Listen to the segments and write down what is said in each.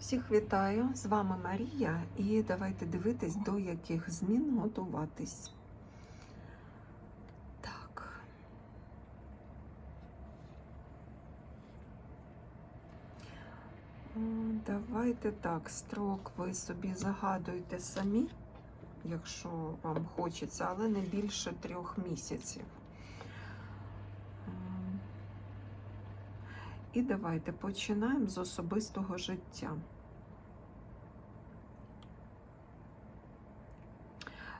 Всіх вітаю! З вами Марія, і давайте дивитись, до яких змін готуватись. Так. Давайте так, строк ви собі загадуйте самі, якщо вам хочеться, але не більше трьох місяців. І давайте починаємо з особистого життя.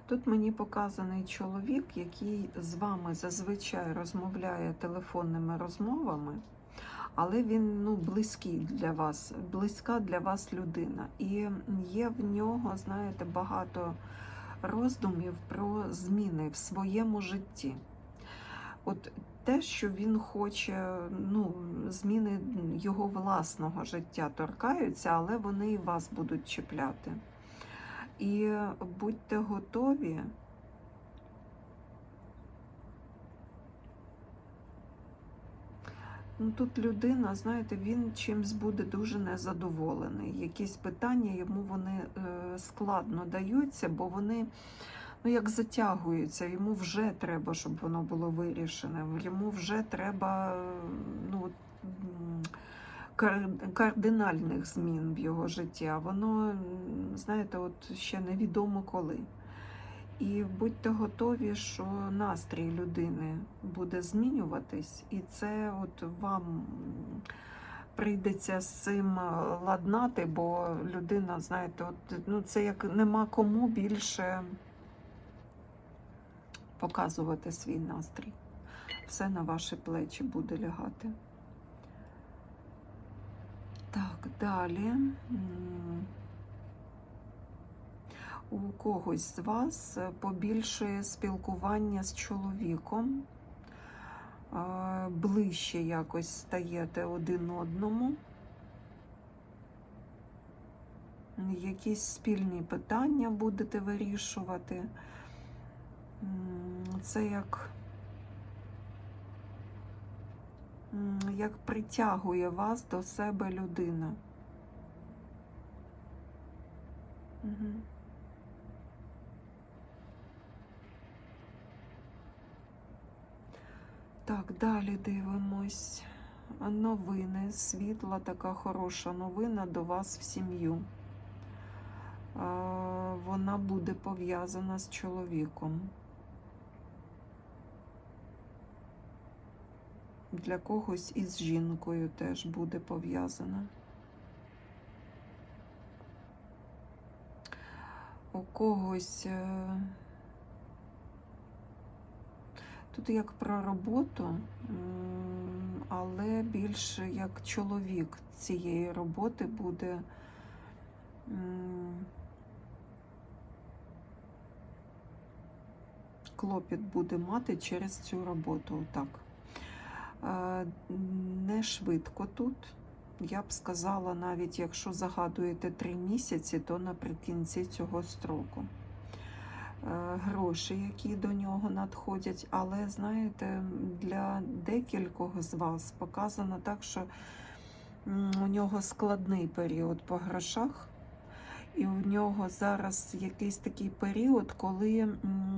Тут мені показаний чоловік, який з вами зазвичай розмовляє телефонними розмовами, але він ну, близький для вас, близька для вас людина. І є в нього, знаєте, багато роздумів про зміни в своєму житті. От те, що він хоче, ну, зміни його власного життя торкаються, але вони і вас будуть чіпляти. І будьте готові. Ну, тут людина, знаєте, він чимсь буде дуже незадоволений. Якісь питання йому вони е, складно даються, бо вони ну, як затягуються. Йому вже треба, щоб воно було вирішене. Йому вже треба ну, кардинальних змін в його житті. А воно, знаєте, от ще невідомо коли. І будьте готові, що настрій людини буде змінюватись, і це от вам прийдеться з цим ладнати, бо людина, знаєте, от, ну це як нема кому більше показувати свій настрій. Все на ваші плечі буде лягати. Так, далі. У когось з вас побільшує спілкування з чоловіком, ближче якось стаєте один одному. Якісь спільні питання будете вирішувати. Це як, як притягує вас до себе людина. Угу. Так, далі дивимось. Новини, світла, така хороша новина до вас в сім'ю. Вона буде пов'язана з чоловіком. Для когось із жінкою теж буде пов'язана. У когось. е, Тут як про роботу, але більше як чоловік цієї роботи буде клопіт буде мати через цю роботу. Так. Не швидко тут. Я б сказала, навіть якщо загадуєте три місяці, то наприкінці цього строку е, гроші, які до нього надходять. Але знаєте, для декількох з вас показано так, що у нього складний період по грошах. І у нього зараз якийсь такий період, коли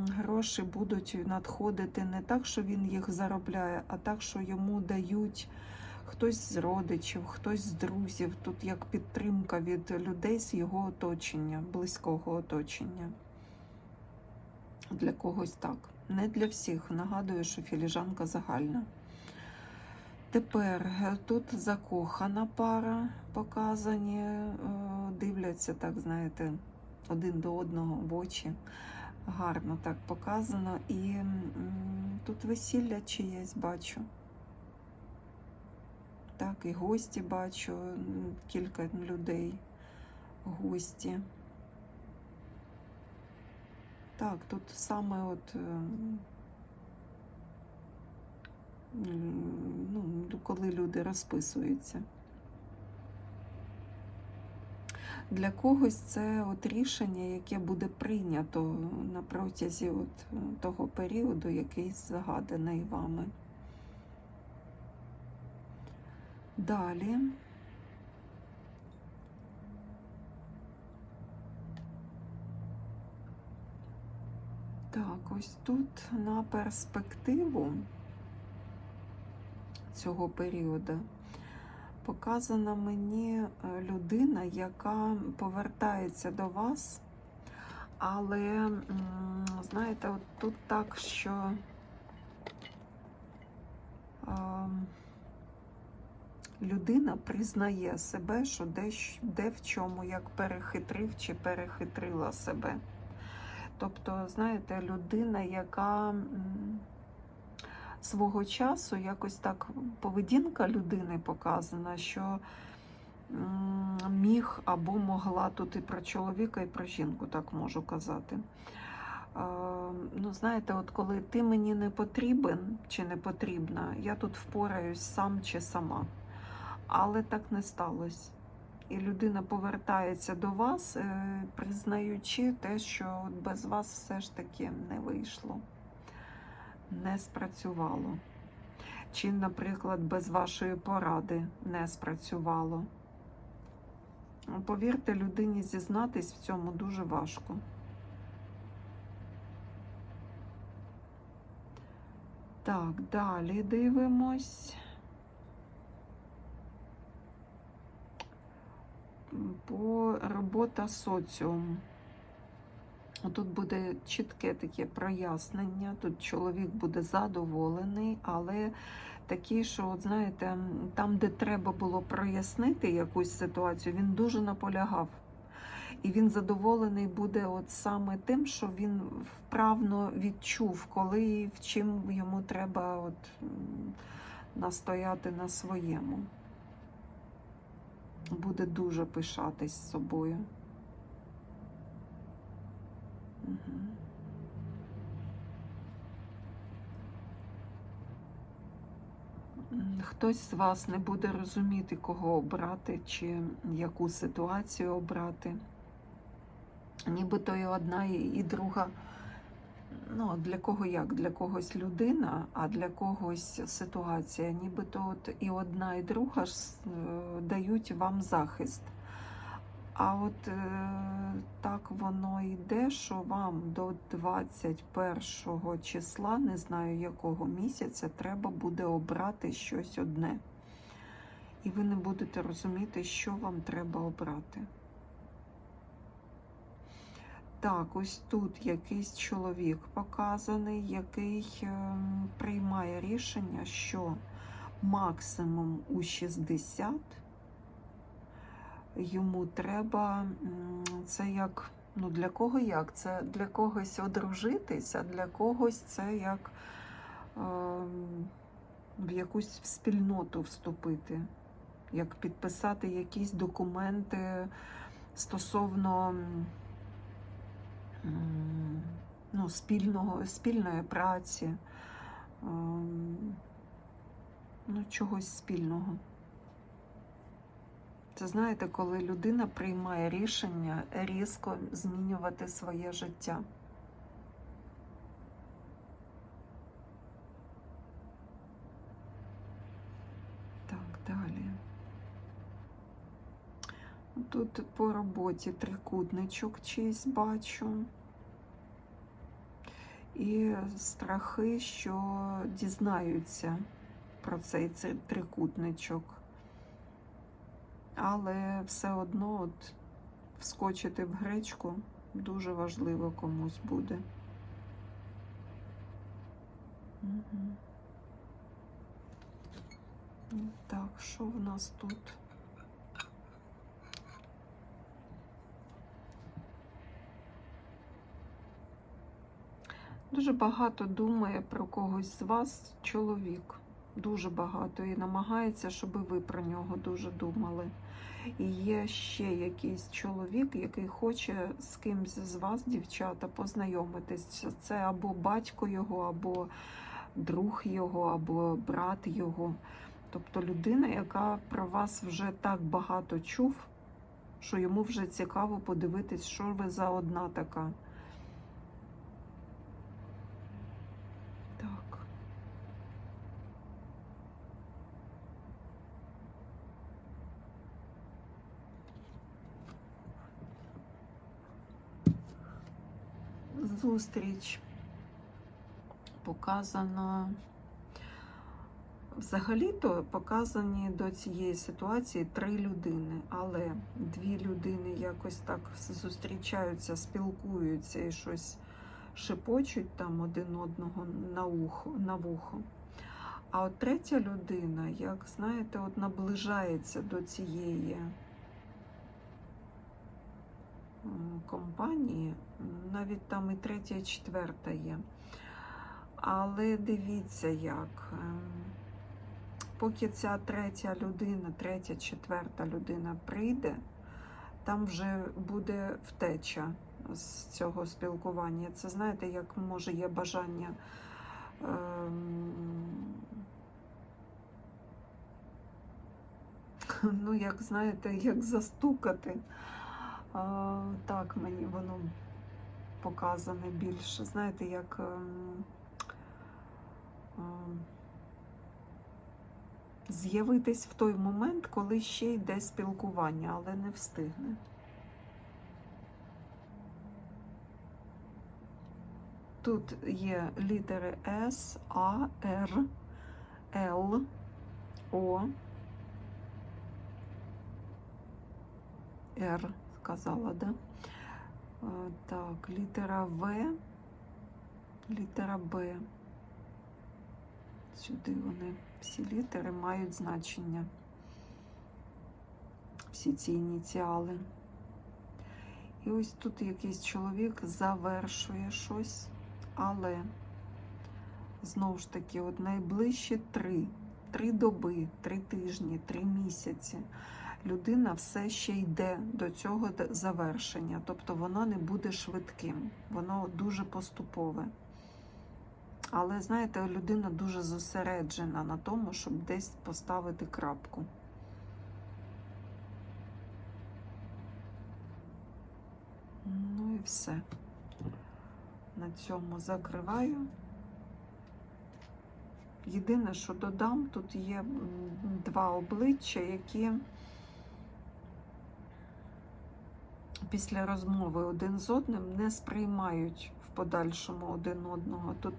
гроші будуть надходити не так, що він їх заробляє, а так, що йому дають хтось з родичів, хтось з друзів. Тут як підтримка від людей з його оточення, близького оточення. Для когось так. Не для всіх. Нагадую, що філіжанка загальна. Тепер е, тут закохана пара показані, е, дивляться, так, знаєте, один до одного в очі. Гарно так показано. І тут весілля чиєсь бачу. Так, і гості бачу, кілька людей, гості. Так, тут саме от ну, коли люди розписуються. Для когось це от рішення, яке буде прийнято на протязі от е, того періоду, який загаданий вами. Далі. Так, ось тут на перспективу цього періоду показана мені е, людина, яка повертається до вас, але, знаєте, от тут так, що ем, людина признає себе, що де, де в чому, як перехитрив чи перехитрила себе. Тобто, знаєте, людина, яка свого часу якось так поведінка людини показана, що міг або могла тут і про чоловіка, і про жінку, так можу казати. Ну, знаєте, от коли ти мені не потрібен чи не потрібна, я тут впораюсь сам чи сама. Але так не сталося. І людина повертається до вас, е, признаючи те, що без вас все ж таки не вийшло, не спрацювало. Чи, наприклад, без вашої поради не спрацювало. Повірте, людині зізнатись в цьому дуже важко. Так, далі дивимось. По робота соціум. Тут буде чітке таке прояснення. Тут чоловік буде задоволений, але такий, що, от знаєте, там, де треба було прояснити якусь ситуацію, він дуже наполягав. І він задоволений буде от саме тим, що він вправно відчув, коли і в чим йому треба от, настояти на своєму. Буде дуже пишатись собою. Угу. Хтось з вас не буде розуміти, кого обрати, чи яку ситуацію обрати. Нібито і одна, і друга. Ну, для кого як? Для когось людина, а для когось ситуація. Нібито от і одна, і друга ж е, дають вам захист. А от е, так воно йде, що вам до 21 числа, не знаю якого місяця, треба буде обрати щось одне. І ви не будете розуміти, що вам треба обрати. Так, ось тут якийсь чоловік показаний, який е, приймає рішення, що максимум у 60 йому треба, це як, ну для кого як? Це для когось одружитись, а для когось це як е, в якусь спільноту вступити, як підписати якісь документи стосовно м, ну, спільного, спільної праці, ем, ну, чогось спільного. Це знаєте, коли людина приймає рішення різко змінювати своє життя. Так, далі. Тут по роботі трикутничок чийсь бачу. І страхи, що дізнаються про цей трикутничок. Але все одно от вскочити в гречку дуже важливо комусь буде. Угу. Так, що в нас тут? Дуже багато думає про когось з вас чоловік. Дуже багато і намагається, щоб ви про нього дуже думали. І є ще якийсь чоловік, який хоче з кимсь з вас, дівчата, познайомитись. Це або батько його, або друг його, або брат його. Тобто людина, яка про вас вже так багато чув, що йому вже цікаво подивитись, що ви за одна така. Так. Зустріч показано. Взагалі-то показані до цієї ситуації три людини, але дві людини якось так зустрічаються, спілкуються і щось шепочуть там один одного на ухо, на вухо. А от третя людина, як знаєте, от наближається до цієї компанії, навіть там і третя, і четверта є. Але дивіться, як. ем, Поки ця третя людина, третя, четверта людина прийде, там вже буде втеча з цього спілкування. Це знаєте, як може є бажання. ем, Ну, як знаєте, як застукати. Так мені воно показане більше. Знаєте, як ем, ем, з'явитись в той момент, коли ще йде спілкування, але не встигне. Тут є літери С, А, Р, Л, О, Р, сказала, да? Так, літера В, літера Б. Сюди вони всі літери мають значення. Всі ці ініціали. І ось тут якийсь чоловік завершує щось, але знову ж таки, от найближчі три, три доби, три тижні, три місяці. Людина все ще йде до цього завершення. Тобто воно не буде швидким, воно дуже поступове. Але знаєте, людина дуже зосереджена на тому, щоб десь поставити крапку. Ну і все. На цьому закриваю. Єдине, що додам, тут є два обличчя, які після розмови один з одним не сприймають в подальшому один одного. Тут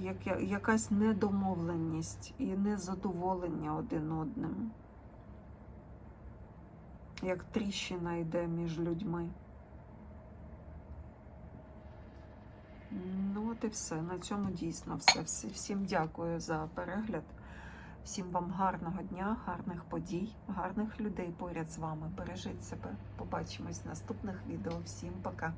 як- якась недомовленість і незадоволення один одним. Як тріщина йде між людьми. Ну, от і все. На цьому дійсно все. Всім дякую за перегляд. Всім вам гарного дня, гарних подій, гарних людей поряд з вами. Бережіть себе. Побачимось в наступних відео. Всім пока.